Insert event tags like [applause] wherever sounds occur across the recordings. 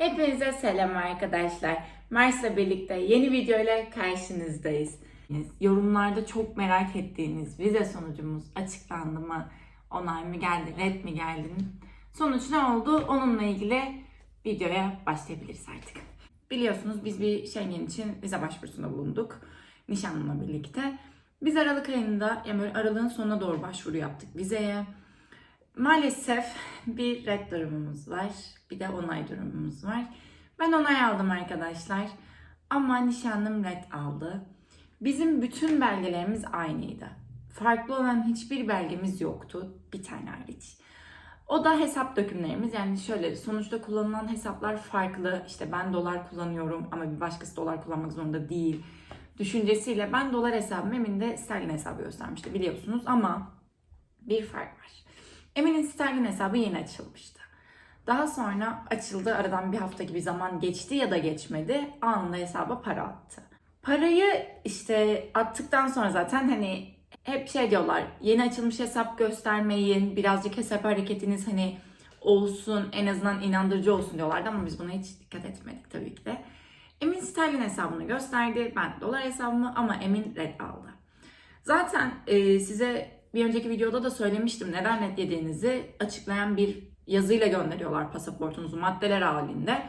Hepinize selam arkadaşlar. Mars'la birlikte yeni video ile karşınızdayız. Yorumlarda çok merak ettiğiniz vize sonucumuz açıklandı mı? Onay mı geldi, red mi geldi? Sonuç ne oldu? Onunla ilgili videoya başlayabiliriz artık. Biliyorsunuz biz bir Schengen için vize başvurusunda bulunduk. Nişanlımla birlikte. Biz Aralık ayında, yani böyle aralığın sonuna doğru başvuru yaptık vizeye. Maalesef bir red durumumuz var. Bir de onay durumumuz var. Ben onay aldım arkadaşlar. Ama nişanlım red aldı. Bizim bütün belgelerimiz aynıydı. Farklı olan hiçbir belgemiz yoktu. Bir tane hariç. O da hesap dökümlerimiz. Yani şöyle sonuçta kullanılan hesaplar farklı. İşte ben dolar kullanıyorum ama bir başkası dolar kullanmak zorunda değil. Düşüncesiyle ben dolar hesabımı Emin de sterlin hesabı göstermişti biliyorsunuz ama bir fark var. Emin'in sterlin hesabı yeni açılmıştı. Daha sonra açıldı aradan bir hafta gibi zaman geçti ya da geçmedi anında hesaba para attı. Parayı işte attıktan sonra zaten hani hep şey diyorlar yeni açılmış hesap göstermeyin birazcık hesap hareketiniz hani olsun en azından inandırıcı olsun diyorlardı ama biz buna hiç dikkat etmedik tabii ki de. Emin sterlin hesabını gösterdi ben dolar hesabımı ama Emin red aldı. Zaten e, size bir önceki videoda da söylemiştim neden red yediğinizi açıklayan bir yazıyla gönderiyorlar pasaportunuzu maddeler halinde.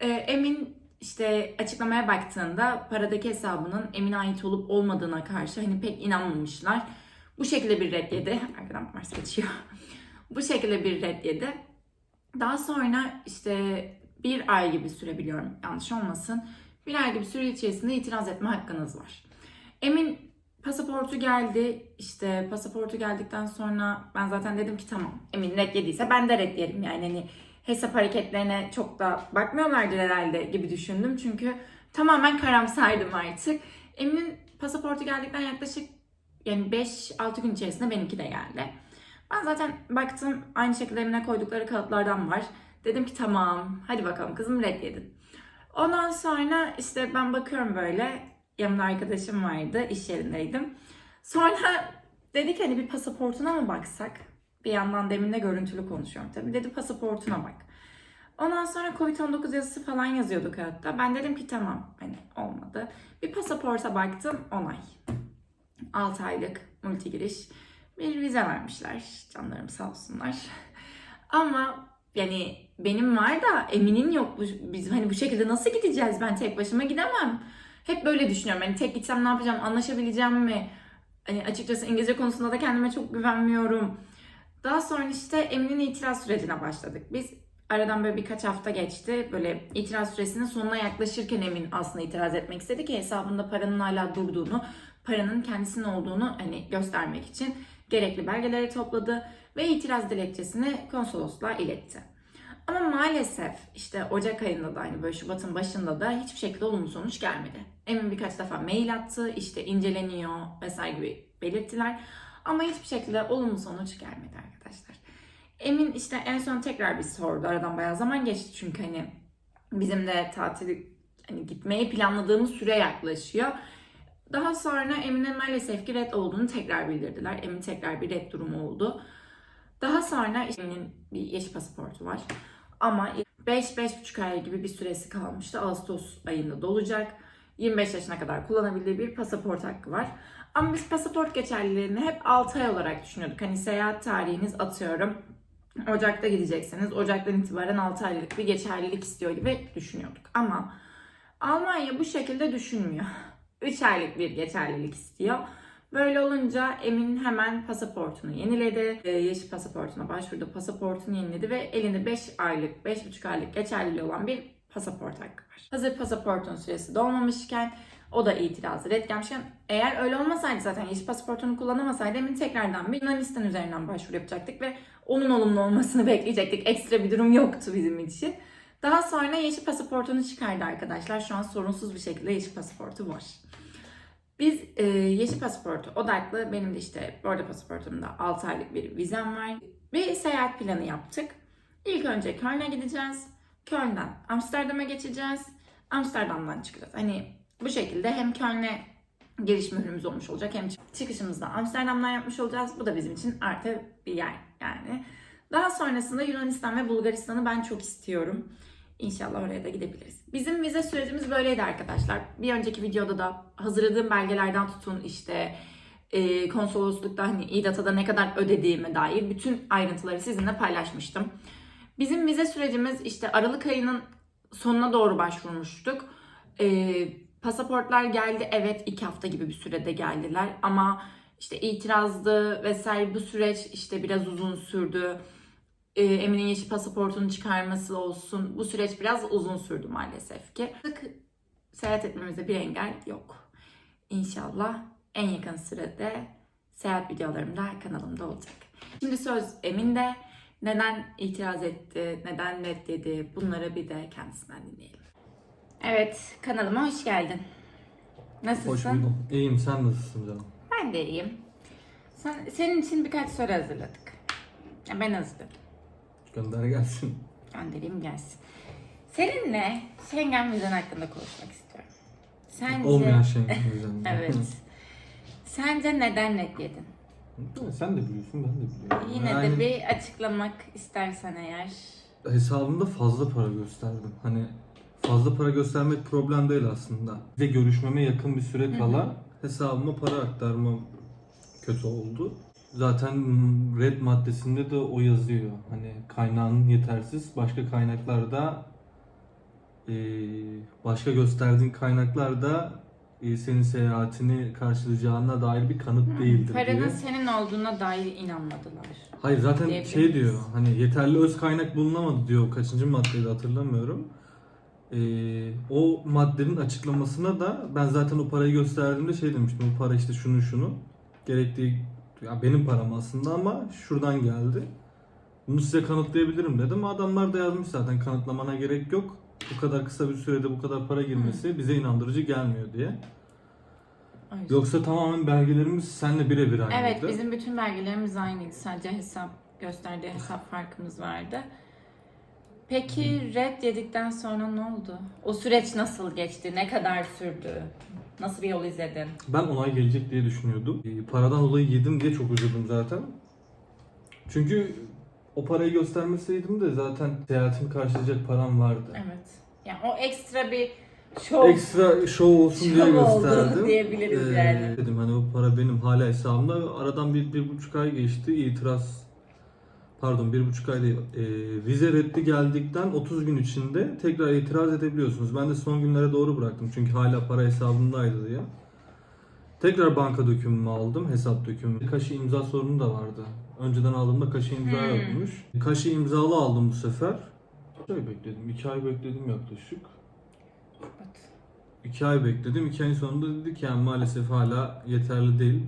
E, Emin işte açıklamaya baktığında paradaki hesabının Emin'e ait olup olmadığına karşı hani pek inanmamışlar. Bu şekilde bir red yedi. Arkadan Mars geçiyor. [laughs] Bu şekilde bir red yedi. Daha sonra işte bir ay gibi süre biliyorum yanlış olmasın. Bir ay gibi süre içerisinde itiraz etme hakkınız var. Emin pasaportu geldi. İşte pasaportu geldikten sonra ben zaten dedim ki tamam Emin red yediyse ben de red yerim yani hani hesap hareketlerine çok da bakmıyorlardır herhalde gibi düşündüm. Çünkü tamamen karamsardım artık. Emin'in pasaportu geldikten yaklaşık yani 5-6 gün içerisinde benimki de geldi. Ben zaten baktım aynı şekilde Emin'e koydukları kağıtlardan var. Dedim ki tamam hadi bakalım kızım red yedin. Ondan sonra işte ben bakıyorum böyle yanımda arkadaşım vardı iş yerindeydim. Sonra dedik hani bir pasaportuna mı baksak? Bir yandan deminle görüntülü konuşuyorum tabii. Dedi pasaportuna bak. Ondan sonra Covid-19 yazısı falan yazıyordu kağıtta. Ben dedim ki tamam hani olmadı. Bir pasaporta baktım onay. 6 aylık multi giriş bir vize vermişler. Canlarım sağ olsunlar. [laughs] Ama yani benim var da Emin'in yok. Biz hani bu şekilde nasıl gideceğiz? Ben tek başıma gidemem. Hep böyle düşünüyorum. Hani tek gitsem ne yapacağım? Anlaşabileceğim mi? Hani açıkçası İngilizce konusunda da kendime çok güvenmiyorum. Daha sonra işte Emin'in itiraz sürecine başladık. Biz aradan böyle birkaç hafta geçti. Böyle itiraz süresinin sonuna yaklaşırken Emin aslında itiraz etmek istedi ki hesabında paranın hala durduğunu, paranın kendisinin olduğunu hani göstermek için gerekli belgeleri topladı ve itiraz dilekçesini konsolosluğa iletti. Ama maalesef işte Ocak ayında da hani böyle Şubat'ın başında da hiçbir şekilde olumlu sonuç gelmedi. Emin birkaç defa mail attı, işte inceleniyor vesaire gibi belirttiler. Ama hiçbir şekilde olumlu sonuç gelmedi arkadaşlar. Emin işte en son tekrar bir sordu. Aradan bayağı zaman geçti çünkü hani bizim de tatil hani gitmeyi planladığımız süre yaklaşıyor. Daha sonra Emin'in maalesef ki red olduğunu tekrar bildirdiler. Emin tekrar bir red durumu oldu. Daha sonra işte Emin'in bir yeşil pasaportu var. Ama 5-5,5 ay gibi bir süresi kalmıştı. Ağustos ayında dolacak. 25 yaşına kadar kullanabildiği bir pasaport hakkı var. Ama biz pasaport geçerliliğini hep 6 ay olarak düşünüyorduk. Hani seyahat tarihiniz atıyorum. Ocak'ta gidecekseniz Ocak'tan itibaren 6 aylık bir geçerlilik istiyor gibi düşünüyorduk. Ama Almanya bu şekilde düşünmüyor. [laughs] 3 aylık bir geçerlilik istiyor. Böyle olunca Emin hemen pasaportunu yeniledi. Ee, Yeşil pasaportuna başvurdu. Pasaportunu yeniledi ve elinde 5 aylık, 5,5 aylık geçerliliği olan bir pasaport hakkı var. Hazır pasaportun süresi dolmamışken o da itirazı red gelmişken eğer öyle olmasaydı zaten yeşil pasaportunu kullanamasaydı Emin tekrardan bir Yunanistan üzerinden başvuru yapacaktık ve onun olumlu olmasını [laughs] bekleyecektik. Ekstra bir durum yoktu bizim için. Daha sonra yeşil pasaportunu çıkardı arkadaşlar. Şu an sorunsuz bir şekilde yeşil pasaportu var. Biz e, yeşil pasaportu odaklı, benim de işte bordo pasaportumda 6 aylık bir vizem var. Bir seyahat planı yaptık. İlk önce Köln'e gideceğiz. Köln'den Amsterdam'a geçeceğiz. Amsterdam'dan çıkacağız. Hani bu şekilde hem Köln'e giriş mührümüz olmuş olacak hem çıkışımızda Amsterdam'dan yapmış olacağız. Bu da bizim için artı bir yer yani. Daha sonrasında Yunanistan ve Bulgaristan'ı ben çok istiyorum. İnşallah oraya da gidebiliriz. Bizim vize sürecimiz böyleydi arkadaşlar. Bir önceki videoda da hazırladığım belgelerden tutun işte e, konsoloslukta hani İDAT'a ne kadar ödediğime dair bütün ayrıntıları sizinle paylaşmıştım. Bizim vize sürecimiz işte Aralık ayının sonuna doğru başvurmuştuk. E, pasaportlar geldi evet iki hafta gibi bir sürede geldiler ama işte itirazdı vesaire bu süreç işte biraz uzun sürdü. E, Emin'in yeşil pasaportunu çıkarması olsun bu süreç biraz uzun sürdü maalesef ki. Sık seyahat etmemize bir engel yok. İnşallah en yakın sürede seyahat videolarım da kanalımda olacak. Şimdi söz Emin'de neden itiraz etti, neden reddedi bunları bir de kendisinden dinleyelim. Evet kanalıma hoş geldin. Nasılsın? Hoş buldum. İyiyim sen nasılsın canım? Ben de iyiyim. Sen, senin için birkaç soru hazırladık. Ya ben hazırladım. Gönder gelsin. Göndereyim gelsin. Seninle Schengen vizen hakkında konuşmak istiyorum. Sence... Olmayan Schengen vizen. [laughs] Evet. Sence neden reddedin? Ha, Sen de biliyorsun ben de biliyorum. Yine Yani de bir açıklamak istersen eğer. Hesabımda fazla para gösterdim. Hani fazla para göstermek problem değil aslında. Ve görüşmeme yakın bir süre kala hesabıma para aktarmam kötü oldu. Zaten red maddesinde de o yazıyor. Hani kaynağın yetersiz. Başka kaynaklarda eee, başka gösterdiğin kaynaklarda eee, senin seyahatini karşılayacağına dair bir kanıt değildir Paranın diye. senin olduğuna dair inanmadılar. Hayır zaten şey diyor hani yeterli öz kaynak bulunamadı diyor kaçıncı maddeydi hatırlamıyorum. Ee, o maddenin açıklamasına da ben zaten o parayı gösterdiğimde şey demiştim o para işte şunu şunu gerektiği ya benim param aslında ama şuradan geldi. Bunu size kanıtlayabilirim dedim. Adamlar da yazmış zaten kanıtlamana gerek yok. Bu kadar kısa bir sürede bu kadar para girmesi bize inandırıcı gelmiyor diye. Yüzden. Yoksa tamamen belgelerimiz seninle birebir aynıydı. Evet bizim bütün belgelerimiz aynıydı. Sadece hesap gösterdiği hesap farkımız vardı. Peki red yedikten sonra ne oldu? O süreç nasıl geçti? Ne kadar sürdü? Nasıl bir yol izledin? Ben onay gelecek diye düşünüyordum. Ee, Paradan dolayı yedim diye çok üzüldüm zaten. Çünkü o parayı göstermeseydim de zaten seyahatimi karşılayacak param vardı. Evet. Yani o ekstra bir şov. Ekstra show olsun diye Şov oldu gösterdim. [laughs] diyebiliriz Ee, yani. Dedim hani o para benim hala hesabımda. Aradan bir, bir buçuk ay geçti. İtiraz pardon bir buçuk ay değil. Ee, vize reddi geldikten 30 gün içinde tekrar itiraz edebiliyorsunuz. Ben de son günlere doğru bıraktım. Çünkü hala para hesabımdaydı diye. Tekrar banka dökümümü aldım. Hesap dökümümü. Kaşı imza sorunu da vardı. Önceden aldığımda kaşı imza Hmm. yokmuş. Kaşı imzalı aldım bu sefer. Bir ay bekledim. iki ay bekledim yaklaşık. İki ay bekledim. İki ayın sonunda dedi ki yani maalesef hala yeterli değil.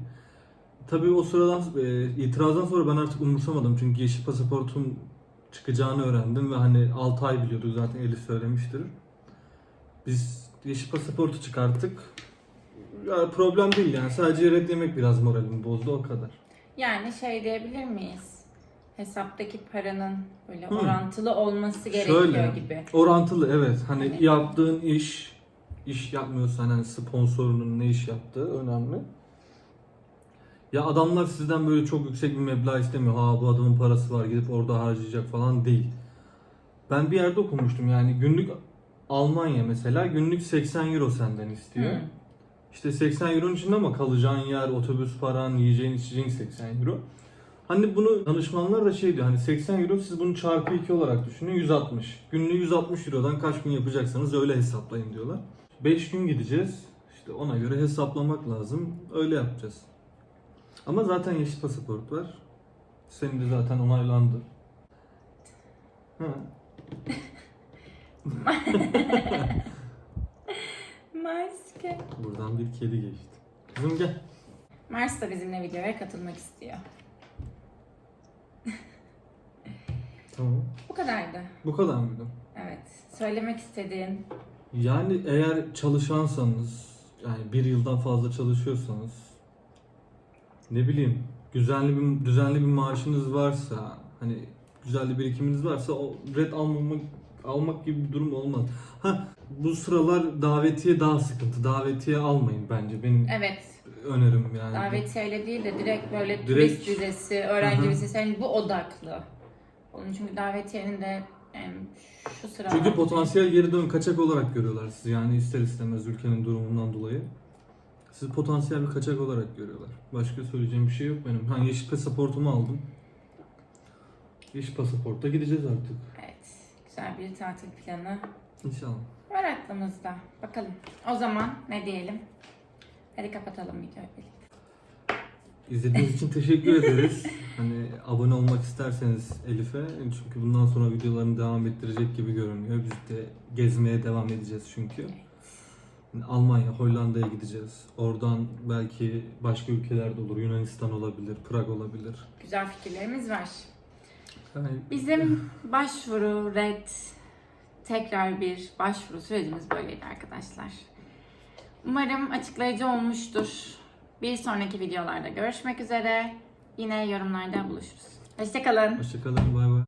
Tabii o sıradan e, itirazdan sonra ben artık umursamadım. Çünkü yeşil pasaportum çıkacağını öğrendim ve hani 6 ay biliyorduk zaten Elif söylemiştir. Biz yeşil pasaportu çıkarttık. Ya problem değil yani sadece red yemek biraz moralimi bozdu o kadar. Yani şey diyebilir miyiz? Hesaptaki paranın böyle Hı. orantılı olması gerekiyor Şöyle. gibi. Orantılı evet. Hani Hani- yaptığın iş iş yapmıyorsan hani sponsorunun ne iş yaptığı önemli. Ya adamlar sizden böyle çok yüksek bir meblağ istemiyor. Ha bu adamın parası var gidip orada harcayacak falan değil. Ben bir yerde okumuştum yani günlük Almanya mesela günlük 80 euro senden istiyor. Hı. İşte 80 euronun içinde ama kalacağın yer, otobüs paran, yiyeceğin içeceğin 80 euro. Hani bunu danışmanlar da şey diyor hani 80 euro siz bunu çarpı 2 olarak düşünün 160. Günlüğü 160 eurodan kaç gün yapacaksanız öyle hesaplayın diyorlar. 5 gün gideceğiz. İşte ona göre hesaplamak lazım. Öyle yapacağız. Ama zaten yeşil pasaport var. Senin de zaten onaylandı. [laughs] Maske. Buradan bir kedi geçti. Kızım gel. Mars da bizimle videoya katılmak istiyor. Tamam. Bu kadardı. Bu kadar mıydı? Evet. Söylemek istediğin. Yani eğer çalışansanız, yani bir yıldan fazla çalışıyorsanız, ne bileyim, düzenli bir düzenli bir maaşınız varsa, hani güzel bir birikiminiz varsa o red almamak almak gibi bir durum olmaz. Ha bu sıralar davetiye daha sıkıntı. Davetiye almayın bence. Benim Evet. önerim yani. Davetiyeyle değil de direkt böyle Direkt- turist vizesi, öğrenci Hı hı. vizesi. Yani bu odaklı. Onun çünkü davetiyenin de Yani şu sıra Çünkü potansiyel geri dön kaçak olarak görüyorlar sizi. Yani ister istemez ülkenin durumundan dolayı. Sizi potansiyel bir kaçak olarak görüyorlar. Başka söyleyeceğim bir şey yok benim. Ha yeşil pasaportumu aldım. Yeşil pasaportta gideceğiz artık. Evet. Güzel bir tatil planı İnşallah. var aklımızda. Bakalım. O zaman ne diyelim? Hadi kapatalım videoyu birlikte. İzlediğiniz için teşekkür ederiz. [laughs] Hani abone olmak isterseniz Elif'e çünkü bundan sonra videolarını devam ettirecek gibi görünüyor. Biz de gezmeye devam edeceğiz çünkü. Yani Almanya, Hollanda'ya gideceğiz. Oradan belki başka ülkelerde olur. Yunanistan olabilir, Prag olabilir. Güzel fikirlerimiz var. Yani Bizim başvuru, red, tekrar bir başvuru sürecimiz böyleydi arkadaşlar. Umarım açıklayıcı olmuştur. Bir sonraki videolarda görüşmek üzere. Yine yorumlarda buluşuruz. Hoşçakalın. hoşçakalın, bay bay.